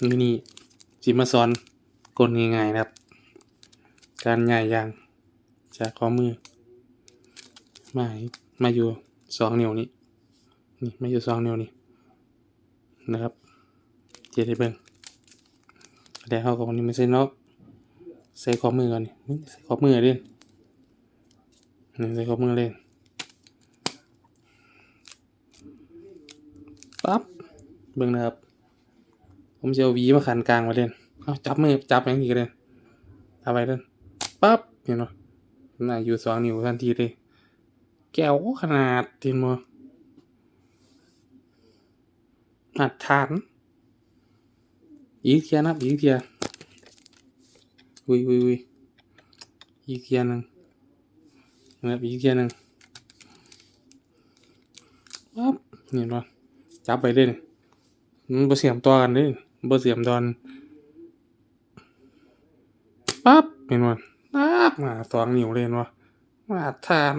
นี่นี่จิมาสอนกลง่ายๆนะครับ การง่ายยาง จากข้อมือ มาให้มาอยู่สองนิ้วนี้นี่มาอยู่สองนิ้วนี้นะครับเจ็ดให้เบิ่งแต่เขาก็วันนี้ไม่ใส่นอกใส่ข้อมือก่อนนี่ใส่ข้อมือเล่นนี่ใส่ข้อมือเล่นปั๊บเบิ่งนะครับ ผมจะเอาวีมาขันกลางมาเล่นเอาจับมือจับอย่างนี้ก็ได้เอาไปเล่นปั๊บเห็นไหมน่าอยู่สองนิ้วทันทีเลย แก้วขนาดทีมอมาตรฐาน อีกเทียนับอีกเทียอุ้ยอุ้ยอุ้ยอีกเทียหนึงนับอีกเทียหนึงปั๊บเห็นปะจับไปเลยนี่มันเสียมต่อกันเลย บ่เสียมดอนปั๊บเห็นปะปั๊บมาสองนิ้วเลยนวะมาถาน